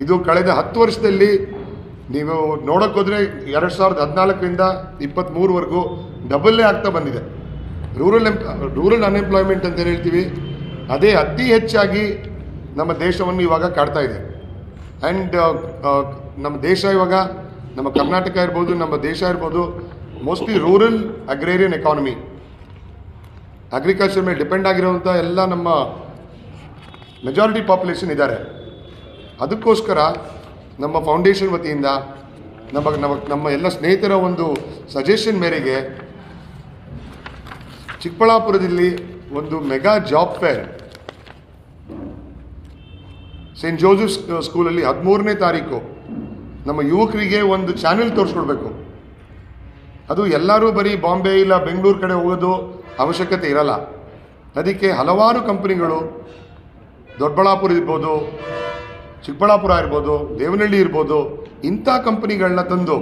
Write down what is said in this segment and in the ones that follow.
ಇದು ಕಳೆದ ಹತ್ತು ವರ್ಷದಲ್ಲಿ ನೀವು ನೋಡೋಕ್ಕೋದ್ರೆ ಎರಡು ಸಾವಿರದ ಹದಿನಾಲ್ಕರಿಂದ ಇಪ್ಪತ್ತ್ಮೂರವರೆಗೂ ಡಬಲ್ಲೇ ಆಗ್ತಾ ಬಂದಿದೆ. ರೂರಲ್ ಎಂಪ್ ರೂರಲ್ ಅನ್ಎಂಪ್ಲಾಯ್ಮೆಂಟ್ ಅಂತ ಏನು ಹೇಳ್ತೀವಿ? ಅದೇ ಅತಿ ಹೆಚ್ಚಾಗಿ ನಮ್ಮ ದೇಶವನ್ನು ಇವಾಗ ಕಾಡ್ತಾ ಇದೆ. ಆ್ಯಂಡ್ ನಮ್ಮ ದೇಶ ಇವಾಗ, ನಮ್ಮ ಕರ್ನಾಟಕ ಇರ್ಬೋದು, ನಮ್ಮ ದೇಶ ಇರ್ಬೋದು mostly rural agrarian economy agriculture ಮೇಲೆ ಡಿಪೆಂಡ್ ಆಗಿರುವಂಥ ಎಲ್ಲ ನಮ್ಮ ಮೆಜಾರಿಟಿ ಪಾಪ್ಯುಲೇಷನ್ ಇದ್ದಾರೆ. ಅದಕ್ಕೋಸ್ಕರ ನಮ್ಮ ಫೌಂಡೇಶನ್ ವತಿಯಿಂದ ನಮ್ಮ ನಮ್ಮ ನಮ್ಮ ಎಲ್ಲ ಸ್ನೇಹಿತರ ಒಂದು ಸಜೆಷನ್ ಮೇರೆಗೆ ಚಿಕ್ಕಬಳ್ಳಾಪುರದಲ್ಲಿ ಒಂದು mega job fair Saint Joseph ಸ್ಕೂಲಲ್ಲಿ ಹದಿಮೂರನೇ ತಾರೀಕು ನಮ್ಮ ಯುವಕರಿಗೆ ಒಂದು ಚಾನೆಲ್ ತೋರಿಸ್ಕೊಡ್ಬೇಕು. ಅದು ಎಲ್ಲರೂ ಬರೀ ಬಾಂಬೆ ಇಲ್ಲ ಬೆಂಗಳೂರು ಕಡೆ ಹೋಗೋದು ಅವಶ್ಯಕತೆ ಇರಲ್ಲ. ಅದಕ್ಕೆ ಹಲವಾರು ಕಂಪನಿಗಳು ದೊಡ್ಡಬಳ್ಳಾಪುರ ಇರ್ಬೋದು ಚಿಕ್ಕಬಳ್ಳಾಪುರ ಇರ್ಬೋದು, ದೇವನಹಳ್ಳಿ ಇರ್ಬೋದು, ಇಂಥ ಕಂಪ್ನಿಗಳನ್ನ ತಂದು,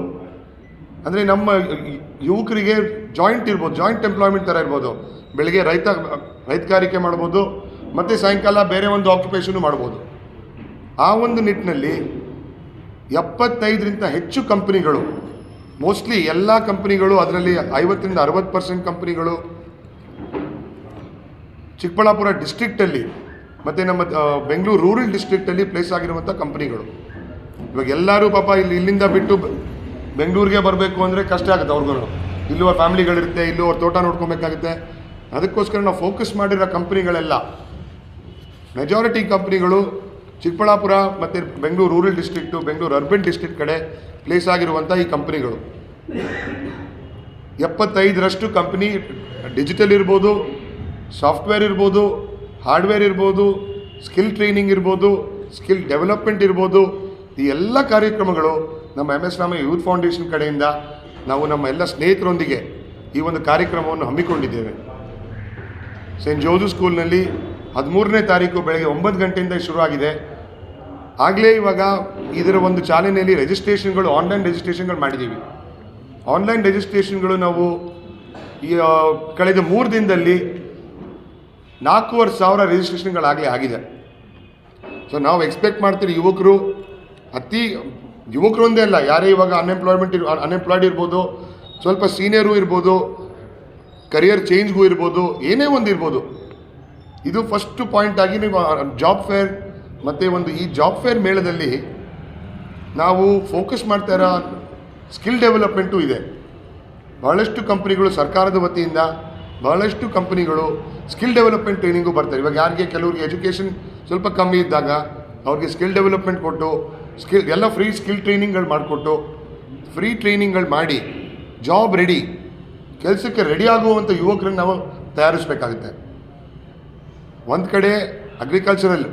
ಅಂದರೆ ನಮ್ಮ ಯುವಕರಿಗೆ ಜಾಯಿಂಟ್ ಇರ್ಬೋದು ಜಾಯಿಂಟ್ ಎಂಪ್ಲಾಯ್ಮೆಂಟ್ ಥರ ಇರ್ಬೋದು. ಬೆಳಗ್ಗೆ ರೈತ ರೈತಗಾರಿಕೆ ಮಾಡ್ಬೋದು, ಮತ್ತು ಸಾಯಂಕಾಲ ಬೇರೆ ಒಂದು ಆಕ್ಯುಪೇಷನು ಮಾಡ್ಬೋದು. ಆ ಒಂದು ನಿಟ್ಟಿನಲ್ಲಿ ಎಪ್ಪತ್ತೈದರಿಂದ ಹೆಚ್ಚು ಕಂಪ್ನಿಗಳು ಮೋಸ್ಟ್ಲಿ ಎಲ್ಲ ಕಂಪ್ನಿಗಳು ಅದರಲ್ಲಿ ಐವತ್ತರಿಂದ ಅರವತ್ತು ಪರ್ಸೆಂಟ್ ಕಂಪ್ನಿಗಳು, ಚಿಕ್ಕಬಳ್ಳಾಪುರ ಡಿಸ್ಟ್ರಿಕ್ಟಲ್ಲಿ ಮತ್ತು ನಮ್ಮ ಬೆಂಗಳೂರು ರೂರಲ್ ಡಿಸ್ಟ್ರಿಕ್ಟಲ್ಲಿ ಪ್ಲೇಸ್ ಆಗಿರುವಂಥ ಕಂಪ್ನಿಗಳು ಇವಾಗ ಎಲ್ಲರೂ ಪಾಪ ಇಲ್ಲಿ, ಇಲ್ಲಿಂದ ಬಿಟ್ಟು ಬೆಂಗಳೂರಿಗೆ ಬರಬೇಕು ಅಂದರೆ ಕಷ್ಟ ಆಗುತ್ತೆ ಅವ್ರಿಗೂ ಇಲ್ಲೂ ಅವ್ರ ಫ್ಯಾಮಿಲಿಗಳಿರುತ್ತೆ ಇಲ್ಲೂ ಅವ್ರ ತೋಟ ನೋಡ್ಕೊಬೇಕಾಗುತ್ತೆ. ಅದಕ್ಕೋಸ್ಕರ ನಾವು ಫೋಕಸ್ ಮಾಡಿರೋ ಕಂಪ್ನಿಗಳೆಲ್ಲ ಮೆಜಾರಿಟಿ ಕಂಪ್ನಿಗಳು ಚಿಕ್ಕಬಳ್ಳಾಪುರ ಮತ್ತು Bengaluru rural district Bengaluru urban district ಕಡೆ ಪ್ಲೇಸ್ ಆಗಿರುವಂಥ ಈ ಕಂಪ್ನಿಗಳು ಎಪ್ಪತ್ತೈದರಷ್ಟು ಕಂಪ್ನಿ ಡಿಜಿಟಲ್ ಇರ್ಬೋದು ಸಾಫ್ಟ್ವೇರ್ ಇರ್ಬೋದು ಹಾರ್ಡ್ವೇರ್ ಇರ್ಬೋದು, ಸ್ಕಿಲ್ ಟ್ರೈನಿಂಗ್ ಇರ್ಬೋದು, ಸ್ಕಿಲ್ ಡೆವಲಪ್ಮೆಂಟ್ ಇರ್ಬೋದು, ಈ ಎಲ್ಲ ಕಾರ್ಯಕ್ರಮಗಳು ನಮ್ಮ M S Ramaiah youth foundation ಕಡೆಯಿಂದ ನಾವು ನಮ್ಮ ಎಲ್ಲ ಸ್ನೇಹಿತರೊಂದಿಗೆ ಈ ಒಂದು ಕಾರ್ಯಕ್ರಮವನ್ನು ಹಮ್ಮಿಕೊಂಡಿದ್ದೇವೆ. ಸೇಂಟ್ ಜೋಸು ಸ್ಕೂಲ್ನಲ್ಲಿ ಹದಿಮೂರನೇ ತಾರೀಕು ಬೆಳಗ್ಗೆ ಒಂಬತ್ತು ಗಂಟೆಯಿಂದ ಶುರುವಾಗಿದೆ. ಆಗಲೇ ಇವಾಗ ಇದರ ಒಂದು ಚಾಲನೆಯಲ್ಲಿ ರಿಜಿಸ್ಟ್ರೇಷನ್ಗಳು ಆನ್ಲೈನ್ ರಿಜಿಸ್ಟ್ರೇಷನ್ಗಳು ಮಾಡಿದ್ದೀವಿ. ಆನ್ಲೈನ್ ರಿಜಿಸ್ಟ್ರೇಷನ್ಗಳು ನಾವು ಈ ಕಳೆದ ಮೂರು ದಿನದಲ್ಲಿ ನಾಲ್ಕೂವರೆ ಸಾವಿರ ರಿಜಿಸ್ಟ್ರೇಷನ್ಗಳಾಗಲೇ ಆಗಿದೆ. ಸೊ ನಾವು ಎಕ್ಸ್ಪೆಕ್ಟ್ ಮಾಡ್ತೀರಿ ಯುವಕರು, ಅತಿ, ಯುವಕರು ಒಂದೇ ಅಲ್ಲ, ಯಾರೇ ಇವಾಗ ಅನ್ಎಂಪ್ಲಾಯ್ಮೆಂಟ್ ಇರ್ ಅನ್ಎಂಪ್ಲಾಯ್ಡ್ ಇರ್ಬೋದು, ಸ್ವಲ್ಪ ಸೀನಿಯರು ಇರ್ಬೋದು ಕರಿಯರ್ ಚೇಂಜ್ಗೂ ಇರ್ಬೋದು, ಏನೇ ಒಂದು ಇರ್ಬೋದು. ಇದು ಫಸ್ಟ್ ಪಾಯಿಂಟ್ ಆಗಿ ನೀವು ಜಾಬ್ ಫೇರ್ ಮತ್ತು ಒಂದು ಈ ಜಾಬ್ ಫೇರ್ ಮೇಳದಲ್ಲಿ ನಾವು ಫೋಕಸ್ ಮಾಡ್ತಾ ಇರೋ ಸ್ಕಿಲ್ ಡೆವಲಪ್ಮೆಂಟು ಇದೆ. ಬಹಳಷ್ಟು ಕಂಪ್ನಿಗಳು ಸರ್ಕಾರದ ವತಿಯಿಂದ ಬಹಳಷ್ಟು ಕಂಪ್ನಿಗಳು ಸ್ಕಿಲ್ ಡೆವಲಪ್ಮೆಂಟ್ ಟ್ರೈನಿಂಗು ಬರ್ತಾರೆ. ಇವಾಗ ಯಾರಿಗೆ ಕೆಲವರಿಗೆ ಎಜುಕೇಷನ್ ಸ್ವಲ್ಪ ಕಮ್ಮಿ ಇದ್ದಾಗ ಅವ್ರಿಗೆ ಸ್ಕಿಲ್ ಡೆವಲಪ್ಮೆಂಟ್ ಕೊಟ್ಟು, ಸ್ಕಿಲ್ ಎಲ್ಲ ಫ್ರೀ ಸ್ಕಿಲ್ ಟ್ರೈನಿಂಗ್ಗಳು ಮಾಡಿಕೊಟ್ಟು, ಫ್ರೀ ಟ್ರೈನಿಂಗ್ಗಳು ಮಾಡಿ, ಜಾಬ್ ರೆಡಿ, ಕೆಲಸಕ್ಕೆ ರೆಡಿ ಆಗುವಂಥ ಯುವಕರನ್ನು ನಾವು ತಯಾರಿಸಬೇಕಾಗುತ್ತೆ. ಒಂದು ಕಡೆ ಅಗ್ರಿಕಲ್ಚರಲ್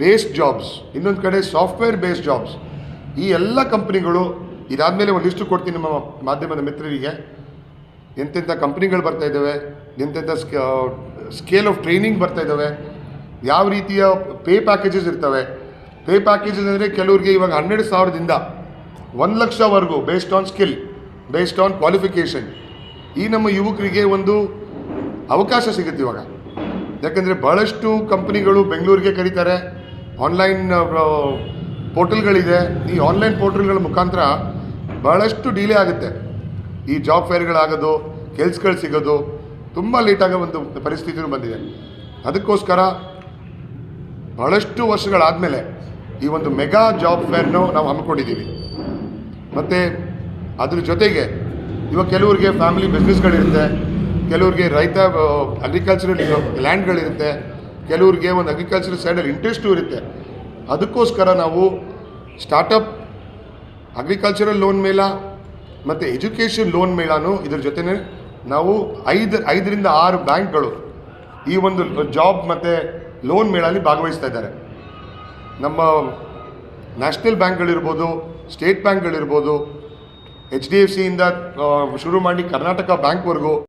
ಬೇಸ್ಡ್ ಜಾಬ್ಸ್ ಇನ್ನೊಂದು ಕಡೆ ಸಾಫ್ಟ್ವೇರ್ ಬೇಸ್ಡ್ ಜಾಬ್ಸ್ ಈ ಎಲ್ಲ ಕಂಪ್ನಿಗಳು ಇದಾದಮೇಲೆ ಒಂದು ಲಿಸ್ಟು ಕೊಡ್ತೀನಿ ನಮ್ಮ ಮಾಧ್ಯಮದ ಮಿತ್ರರಿಗೆ. ಎಂತೆಂಥ ಕಂಪ್ನಿಗಳು ಬರ್ತಾ ಇದ್ದಾವೆ, ಎಂತೆಂಥ ಸ್ಕೇಲ್ ಆಫ್ ಟ್ರೈನಿಂಗ್ ಬರ್ತಾ ಇದ್ದಾವೆ, ಯಾವ ರೀತಿಯ ಪೇ ಪ್ಯಾಕೇಜಸ್ ಇರ್ತವೆ. ಪೇ ಪ್ಯಾಕೇಜಸ್ ಅಂದರೆ ಕೆಲವ್ರಿಗೆ ಇವಾಗ ಹನ್ನೆರಡು ಸಾವಿರದಿಂದ ಒಂದು ಲಕ್ಷವರೆಗೂ based on skill based on qualification ಈ ನಮ್ಮ ಯುವಕರಿಗೆ ಒಂದು ಅವಕಾಶ ಸಿಗುತ್ತೆ ಇವಾಗ. ಯಾಕಂದರೆ ಭಾಳಷ್ಟು ಕಂಪ್ನಿಗಳು ಬೆಂಗಳೂರಿಗೆ ಕರೀತಾರೆ ಆನ್ಲೈನ್ ಪೋರ್ಟಲ್ಗಳಿದೆ ಈ ಆನ್ಲೈನ್ ಪೋರ್ಟಲ್ಗಳ ಮುಖಾಂತರ ಭಾಳಷ್ಟು ಡಿಲೇ ಆಗುತ್ತೆ. ಈ ಜಾಬ್ ಫೇರ್ಗಳಾಗೋದು ಕೆಲ್ಸಗಳು ಸಿಗೋದು, ತುಂಬ ಲೇಟಾಗೋ ಒಂದು ಪರಿಸ್ಥಿತಿನೂ ಬಂದಿದೆ. ಅದಕ್ಕೋಸ್ಕರ ಬಹಳಷ್ಟು ವರ್ಷಗಳಾದಮೇಲೆ ಈ ಒಂದು ಮೆಗಾ ಜಾಬ್ ಫೇರ್ನೂ ನಾವು ಹಮ್ಮಿಕೊಂಡಿದ್ದೀವಿ. ಮತ್ತು ಅದ್ರ ಜೊತೆಗೆ ಇವಾಗ ಕೆಲವ್ರಿಗೆ ಫ್ಯಾಮಿಲಿ ಬಿಸ್ನೆಸ್ಗಳಿರುತ್ತೆ ಕೆಲವ್ರಿಗೆ ರೈತ ಅಗ್ರಿಕಲ್ಚರಲ್ ಲ್ಯಾಂಡ್ಗಳಿರುತ್ತೆ ಕೆಲವ್ರಿಗೆ ಒಂದು ಅಗ್ರಿಕಲ್ಚರಲ್ ಸೈಡಲ್ಲಿ ಇಂಟ್ರೆಸ್ಟು ಇರುತ್ತೆ. ಅದಕ್ಕೋಸ್ಕರ ನಾವು ಸ್ಟಾರ್ಟಪ್ ಅಗ್ರಿಕಲ್ಚರಲ್ ಲೋನ್ ಮೇಳ ಮತ್ತು ಎಜುಕೇಷನ್ ಲೋನ್ ಮೇಳನೂ ಇದ್ರ ಜೊತೆನೇ ನಾವು ಐದು, ಐದರಿಂದ ಆರು ಬ್ಯಾಂಕ್ಗಳು ಈ ಒಂದು ಜಾಬ್ ಮತ್ತು ಲೋನ್ ಮೇಳಲ್ಲಿ ಭಾಗವಹಿಸ್ತಾ ಇದ್ದಾರೆ. ನಮ್ಮ ನ್ಯಾಷನಲ್ ಬ್ಯಾಂಕ್ಗಳಿರ್ಬೋದು, ಸ್ಟೇಟ್ ಬ್ಯಾಂಕ್ಗಳಿರ್ಬೋದು ಎಚ್ ಡಿ ಎಫ್ ಸಿಯಿಂದ ಶುರು ಮಾಡಿ ಕರ್ನಾಟಕ ಬ್ಯಾಂಕ್ವರೆಗೂ